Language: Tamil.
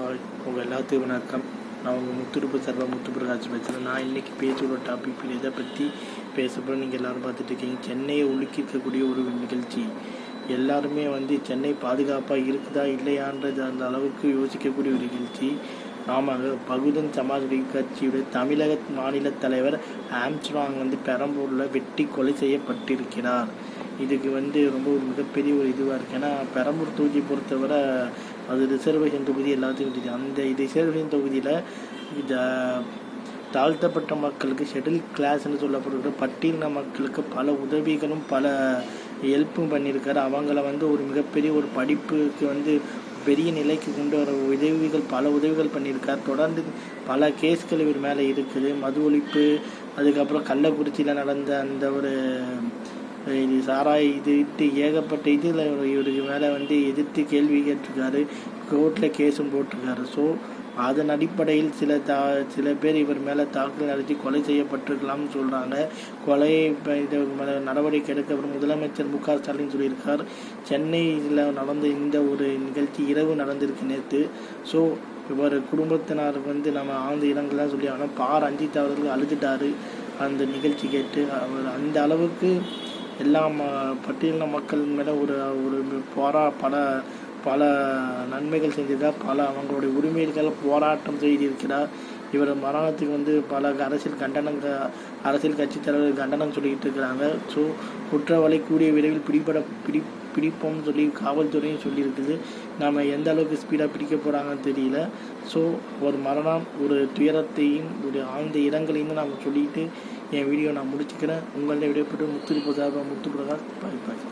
ஹாய் உங்கள் எல்லாத்துக்கும் வணக்கம். நான் உங்கள் முத்துடுப்பு சர்வா முத்து பேசுகிறேன் நான் இன்றைக்கி பேசோட டாபிக் இதை பற்றி பேசப்போகிறேன் நீங்கள் எல்லோரும் பார்த்துட்டு இருக்கீங்க. சென்னையை உலுக்கிக்கக்கூடிய ஒரு நிகழ்ச்சி. எல்லாருமே வந்து சென்னை பாதுகாப்பாக இருக்குதா இல்லையான்றது அந்த அளவுக்கு யோசிக்கக்கூடிய ஒரு நிகழ்ச்சி. ஆமாங்க பகுஜன் சமாஜ் கட்சியுடைய தமிழக மாநில தலைவர் ஆம்ஸ்ட்ராங் வந்து பெரம்பூரில் வெட்டி கொலை செய்யப்பட்டிருக்கிறார். இதுக்கு வந்து ரொம்ப ஒரு மிகப்பெரிய ஒரு இதுவாக இருக்குது ஏன்னா பெரம்பூர் தொகுதியை பொறுத்தவரை அது ரிசர்வேஷன் தொகுதி எல்லாத்துக்கும் தெரியும். அந்த ரிசர்வேஷன் தொகுதியில் இந்த தாழ்த்தப்பட்ட மக்களுக்கு ஷெட்டில் கிளாஸ்னு சொல்லப்படுகிற பட்டியலின மக்களுக்கு பல உதவிகளும் பல ஹெல்ப்பும் பண்ணியிருக்காரு. அவங்கள வந்து ஒரு மிகப்பெரிய ஒரு படிப்புக்கு வந்து பெரிய நிலைக்கு கொண்டு வர உதவிகள் பல உதவிகள் பண்ணியிருக்கார். தொடர்ந்து பல கேஸ்கள் இவர் மேலே இருக்குது. மது ஒழிப்பு அதுக்கப்புறம் கள்ளக்குறிச்சியில் நடந்த அந்த ஒரு இது சாராய் இது இட்டு ஏகப்பட்ட இதில் இவருக்கு மேலே வந்து எதிர்த்து கேள்வி கேட்டிருக்காரு. கோர்ட்டில் கேஸும் போட்டிருக்காரு. ஸோ அதன் அடிப்படையில் சில தா சில பேர் இவர் மேலே தாக்குதல் நடத்தி கொலை செய்யப்பட்டிருக்கலாம்னு சொல்கிறாங்க கொலை இப்போ இது மேலே நடவடிக்கை எடுக்க அவர் முதலமைச்சர் மு க ஸ்டாலின் சொல்லியிருக்கார். சென்னையில் நடந்த இந்த ஒரு நிகழ்ச்சி இரவு நடந்திருக்கு நேற்று ஸோ இவர் குடும்பத்தினார் வந்து நம்ம ஆழ்ந்த இடங்கள்லாம் சொல்லி ஆனால் பார் அஞ்சித் அவர்கள் அழுதுட்டாரு. அந்த நிகழ்ச்சி கேட்டு அவர் அந்த அளவுக்கு எல்லா ம பட்டியலின மக்கள் மேலே ஒரு ஒரு போரா பல பல நன்மைகள் செஞ்சிருக்கார். பல அவங்களுடைய உரிமைகள் போராட்டம் செய்திருக்கிறார். இவர் மரணத்துக்கு வந்து பல அரசியல் கண்டனங்க அரசியல் கட்சி தலைவர்கள் கண்டனம் சொல்லிக்கிட்டு இருக்கிறாங்க. ஸோ குற்றவாளி கூடிய விரைவில் பிடிபட பிடி பிடிப்போம்னு சொல்லி காவல்துறையும் சொல்லியிருக்குது. நாம் எந்த அளவுக்கு ஸ்பீடாக பிடிக்க போகிறாங்கன்னு தெரியல. ஸோ ஒரு மரணம் ஒரு துயரத்தையும் ஒரு ஆழ்ந்த இடங்களையும் நாம் சொல்லிட்டு என் வீடியோ நான் முடிச்சுக்கிறேன். உங்களிடம் விடைபெற்று முத்து முத்து பிரகாஷ் பாய் பாய்